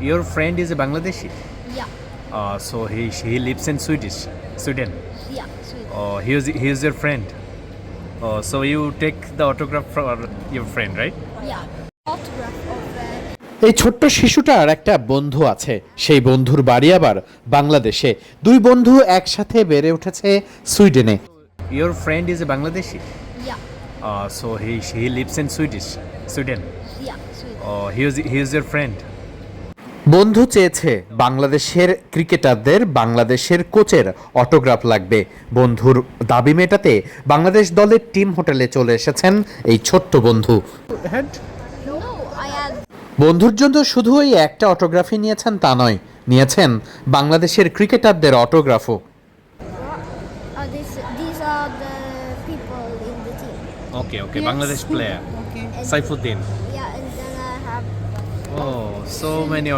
Your friend is a Bangladeshi. Yeah, Uh, so he he lives in Swedish, Sweden. yeah, sweet. Uh, he is he is your friend. Uh, so you take the autograph from your friend, right? Yeah. Autograph of uh, এই ছোট্ট শিশুটার একটা বন্ধু আছে সেই বন্ধুর বাড়ি আবার বাংলাদেশে দুই বন্ধু একসাথে বেড়ে উঠেছে সুইডেনে Your friend is a Bangladeshi. yeah, Uh, so he he lives in Swedish, Sweden. yeah, sweet. Uh, he is he is your friend. বন্ধু চেয়েছে বাংলাদেশের ক্রিকেটারদের বাংলাদেশের কোচের অটোগ্রাফ লাগবে। বন্ধুর দাবি মেটাতে বাংলাদেশ দলের টিম হোটেলে চলে এসেছেন এই ছোট্ট বন্ধু। বন্ধুর জন্য শুধু ওই একটা অটোগ্রাফি নিয়েছেন তা নয় নিয়েছেন বাংলাদেশের ক্রিকেটারদের অটোগ্রাফও। Uh, are the So many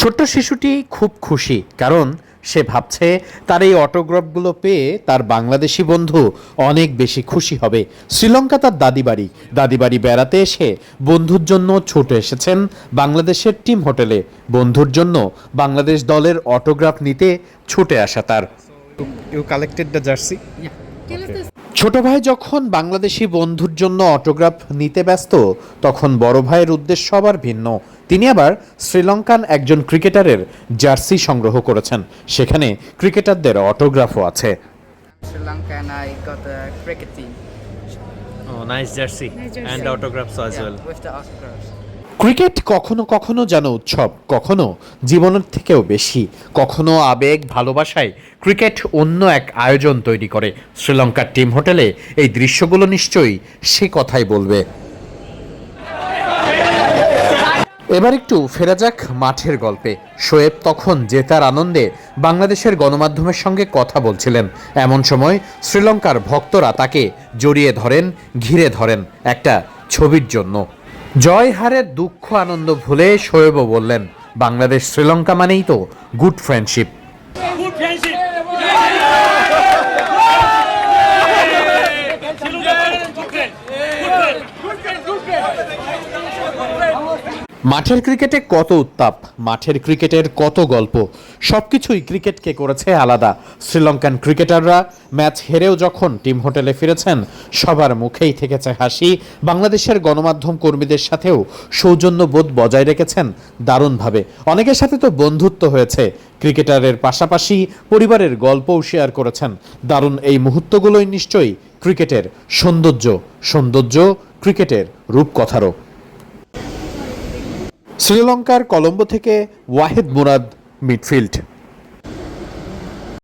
ছোট্ট শিশুটি খুব খুশি কারণ সে ভাবছে তার এই অটোগ্রাফগুলো পেয়ে তার বাংলাদেশি বন্ধু অনেক বেশি খুশি হবে। শ্রীলঙ্কা তার দাদিবাড়ি। দাদিবাড়ি বেড়াতে এসে বন্ধুর জন্য ছুটে এসেছেন বাংলাদেশের টিম হোটেলে। বন্ধুর জন্য বাংলাদেশ দলের অটোগ্রাফ নিতে ছুটে আসা তার। Jersey? ছোট ভাই যখন বাংলাদেশি বন্ধুর জন্য অটোগ্রাফ নিতে ব্যস্ত তখন বড় ভাইয়ের উদ্দেশ্য আবার ভিন্ন। তিনি আবার শ্রীলঙ্কান একজন ক্রিকেটারের জার্সি সংগ্রহ করেছেন সেখানে ক্রিকেটারদের অটোগ্রাফও আছে team. Oh, nice jersey. And autographs as yeah, well. with the autographs. Cricket কখনো কখনো যেন উৎসব কখনো জীবনের থেকেও বেশি কখনো আবেগ ভালোবাসায় ক্রিকেট অন্য এক আয়োজন তৈরি করে শ্রীলঙ্কার টিম হোটেলে এই দৃশ্যগুলো নিশ্চয়ই সে কথাই বলবে এবার একটু ফেরা যাক মাঠের গল্পে। শোয়েব তখন জেতার আনন্দে বাংলাদেশের গণমাধ্যমের সঙ্গে কথা বলছিলেন। এমন সময় শ্রীলঙ্কার ভক্তরা তাকে জড়িয়ে ধরেন ঘিরে ধরেন একটা ছবির জন্য। জয় হারের দুঃখ আনন্দ ভুলে শোয়েবও বললেন বাংলাদেশ শ্রীলঙ্কা মানেই তো গুড ফ্রেন্ডশিপ মাঠের ক্রিকেটে কত উত্তাপ, মাঠের ক্রিকেটের কত গল্প, সবকিছুই ক্রিকেটকে করেছে আলাদা। শ্রীলঙ্কান ক্রিকেটাররা ম্যাচ হেরেও যখন টিম হোটেলে ফিরেছেন, সবার মুখেই থেকেছে হাসি। বাংলাদেশের গণমাধ্যম কর্মীদের সাথেও সৌজন্যবোধ বজায় রেখেছেন দারুণভাবে। অনেকের সাথে তো বন্ধুত্ব হয়েছে। ক্রিকেটারের পাশাপাশি পরিবারের গল্পও শেয়ার করেছেন। দারুণ এই মুহূর্তগুলোই নিশ্চয়ই ক্রিকেটের সৌন্দর্য। সৌন্দর্য ক্রিকেটের রূপকথারও। শ্রীলঙ্কার কলম্বো থেকে ওয়াহেদ মুরাদ মিডফিল্ড।